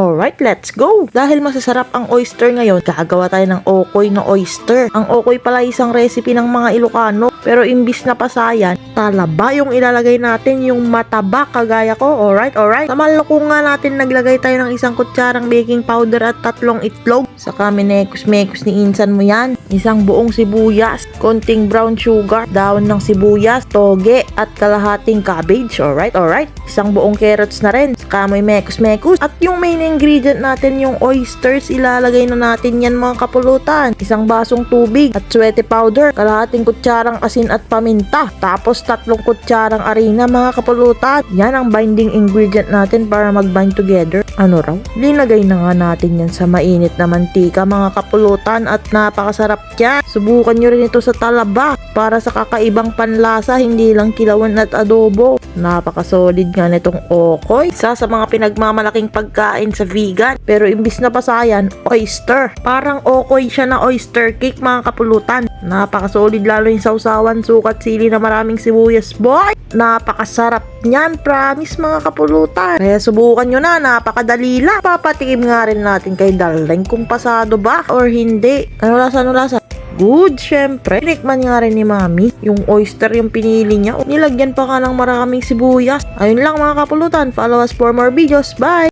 Alright, let's go! Dahil masasarap ang oyster ngayon, gagawa tayo ng okoy na oyster. Ang okoy pala isang recipe ng mga Ilocano. Pero imbis na pasayan, talaba yung ilalagay natin yung mataba kagaya ko. Alright, alright. Sa nga natin naglagay tayo ng isang kutsarang baking powder at tatlong itlog. Saka minekos-mekos ni Insan mo yan. Isang buong sibuyas, konting brown sugar, daon ng sibuyas, toge, at kalahating cabbage. Alright, alright. Isang buong carrots na rin. Saka may mekos-mekos. At yung main ingredient natin, yung oysters, ilalagay na natin yan mga kapulutan. Isang basong tubig at suwete powder, kalahating kutsarang asin at paminta. Tapos tatlong kutsarang arena mga kapulutan. Yan ang binding ingredient natin para mag-bind together. Ano raw? Linagay na nga natin yan sa mainit na mantika mga kapulutan at napakasarap yan. Subukan nyo rin ito sa talaba para sa kakaibang panlasa, hindi lang kilawan at adobo. Napakasolid nga nitong okoy. Isa sa mga pinagmamalaking pagkain sa vegan. Pero imbis na pasayan, oyster. Parang okoy siya na oyster cake mga kapulutan. Napakasolid lalo yung sausawan, sukat, sili na maraming sibuyas. Boy! Napakasarap niyan, promise mga kapulutan. Kaya subukan nyo na, napakadali lang. Papatikim nga rin natin kay Darling kung pasado ba or hindi. Ano lasa, ano lasa? Good, syempre. Tinikman nga rin ni Mami. Yung oyster yung pinili niya. Nilagyan pa ka ng maraming sibuyas. Ayun lang mga kapulutan. Follow us for more videos. Bye!